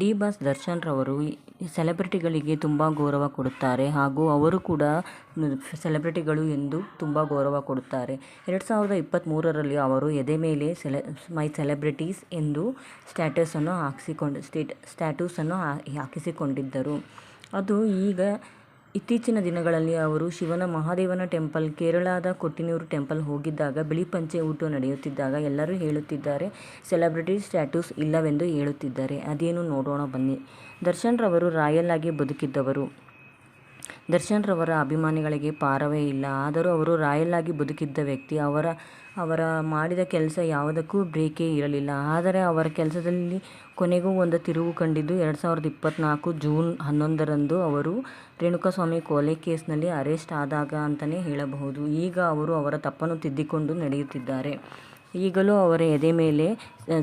D boss Darshan ರವರು ಸೆಲೆಬ್ರಿಟಿಗಳಿಗೆ ತುಂಬ ಗೌರವ ಕೊಡುತ್ತಾರೆ ಹಾಗೂ ಅವರು ಕೂಡ ಸೆಲೆಬ್ರಿಟಿಗಳು ಎಂದು ತುಂಬ ಗೌರವ ಕೊಡುತ್ತಾರೆ. ಎರಡು ಸಾವಿರದ ಇಪ್ಪತ್ತ್ಮೂರರಲ್ಲಿ ಅವರು ಎದೆ ಮೇಲೆ ಸೆಲೆ, ಮೈ ಸೆಲೆಬ್ರಿಟೀಸ್ ಎಂದು ಸ್ಟ್ಯಾಟಸನ್ನು ಹಾಕಿಸಿಕೊಂಡು, ಸ್ಟೇಟ್ ಸ್ಟ್ಯಾಟಸನ್ನು ಹಾಕಿಸಿಕೊಂಡಿದ್ದರು. ಅದು ಈಗ ಇತ್ತೀಚಿನ ದಿನಗಳಲ್ಲಿ ಅವರು ಶಿವನ ಮಹಾದೇವನ ಟೆಂಪಲ್, ಕೇರಳದ ಕೊಟ್ಟಿನೂರು ಟೆಂಪಲ್ ಹೋಗಿದ್ದಾಗ ಬಿಳಿ ಪಂಚೆ ಊಟ ನಡೆಯುತ್ತಿದ್ದಾಗ ಎಲ್ಲರೂ ಹೇಳುತ್ತಿದ್ದಾರೆ, ಸೆಲೆಬ್ರಿಟಿ ಸ್ಟ್ಯಾಟಸ್ ಇಲ್ಲವೆಂದು ಹೇಳುತ್ತಿದ್ದಾರೆ. ಅದೇನು ನೋಡೋಣ ಬನ್ನಿ. ದರ್ಶನ್ ರವರು ರಾಯಲ್ ಆಗಿ ಬದುಕಿದ್ದವರು. ದರ್ಶನ್ ರವರ ಅಭಿಮಾನಿಗಳಿಗೆ ಪಾರವೇ ಇಲ್ಲ. ಆದರೂ ಅವರು ರಾಯಲ್ ಆಗಿ ಬದುಕಿದ್ದ ವ್ಯಕ್ತಿ. ಅವರ ಅವರ ಮಾಡಿದ ಕೆಲಸ ಯಾವುದಕ್ಕೂ ಬ್ರೇಕೇ ಇರಲಿಲ್ಲ. ಆದರೆ ಅವರ ಕೆಲಸದಲ್ಲಿ ಕೊನೆಗೂ ಒಂದು ತಿರುವು ಕಂಡಿದ್ದು ಎರಡು ಸಾವಿರದ ಇಪ್ಪತ್ತ್ನಾಲ್ಕು ಜೂನ್ ಹನ್ನೊಂದರಂದು ಅವರು ರೇಣುಕಾಸ್ವಾಮಿ ಕೊಲೆ ಕೇಸ್ನಲ್ಲಿ ಅರೆಸ್ಟ್ ಆದಾಗ ಅಂತಲೇ ಹೇಳಬಹುದು. ಈಗ ಅವರು ಅವರ ತಪ್ಪನ್ನು ತಿದ್ದಿಕೊಂಡು ನಡೆಯುತ್ತಿದ್ದಾರೆ. ಈಗಲೂ ಅವರ ಎದೆ ಮೇಲೆ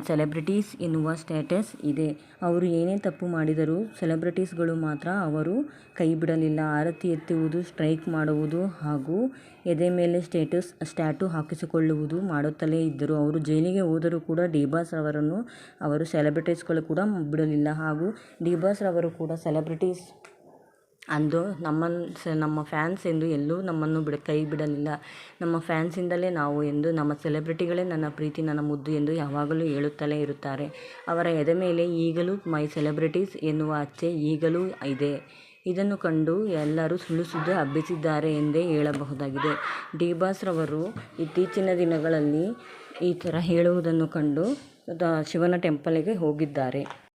ಸೆಲೆಬ್ರಿಟೀಸ್ ಎನ್ನುವ ಸ್ಟೇಟಸ್ ಇದೆ. ಅವರು ಏನೇ ತಪ್ಪು ಮಾಡಿದರೂ ಸೆಲೆಬ್ರಿಟೀಸ್ಗಳು ಮಾತ್ರ ಅವರು ಕೈ ಬಿಡಲಿಲ್ಲ ಆರತಿ ಎತ್ತುವುದು ಸ್ಟ್ರೈಕ್ ಮಾಡುವುದು ಹಾಗೂ ಎದೆ ಮೇಲೆ ಸ್ಟೇಟಸ್ ಸ್ಟ್ಯಾಟು ಹಾಕಿಸಿಕೊಳ್ಳುವುದು ಮಾಡುತ್ತಲೇ ಇದ್ದರು. ಅವರು ಜೈಲಿಗೆ ಹೋದರೂ ಕೂಡ ಡಿ ಬಾಸ್ ಅವರನ್ನು, ಅವರು ಸೆಲೆಬ್ರಿಟೀಸ್ಗಳು ಕೂಡ ಬಿಡಲಿಲ್ಲ ಹಾಗೂ ಡಿ ಬಾಸ್ ರವರು ಕೂಡ ಸೆಲೆಬ್ರಿಟೀಸ್ ಅಂದು ನಮ್ಮ ನಮ್ಮ ಫ್ಯಾನ್ಸ್ ಎಂದು ಎಲ್ಲೂ ನಮ್ಮನ್ನು ಬಿಡ ಕೈ ಬಿಡಲಿಲ್ಲ. ನಮ್ಮ ಫ್ಯಾನ್ಸಿಂದಲೇ ನಾವು ಎಂದು, ನಮ್ಮ ಸೆಲೆಬ್ರಿಟಿಗಳೇ ನನ್ನ ಪ್ರೀತಿ, ನನ್ನ ಮುದ್ದು ಎಂದು ಯಾವಾಗಲೂ ಹೇಳುತ್ತಲೇ ಇರುತ್ತಾರೆ. ಅವರ ಎದೆ ಮೇಲೆ ಈಗಲೂ ಮೈ ಸೆಲೆಬ್ರಿಟೀಸ್ ಎನ್ನುವ ಅಚ್ಚೆ ಈಗಲೂ ಇದೆ. ಇದನ್ನು ಕಂಡು ಎಲ್ಲರೂ ಸುಳ್ಳು ಸುದ್ದಿ ಹಬ್ಬಿಸಿದ್ದಾರೆ ಎಂದೇ ಹೇಳಬಹುದಾಗಿದೆ. ಡಿ. ಬಾಸ್ ರವರು ಇತ್ತೀಚಿನ ದಿನಗಳಲ್ಲಿ ಈ ಥರ ಹೇಳುವುದನ್ನು ಕಂಡು ಶಿವನ ಟೆಂಪಲಿಗೆ ಹೋಗಿದ್ದಾರೆ.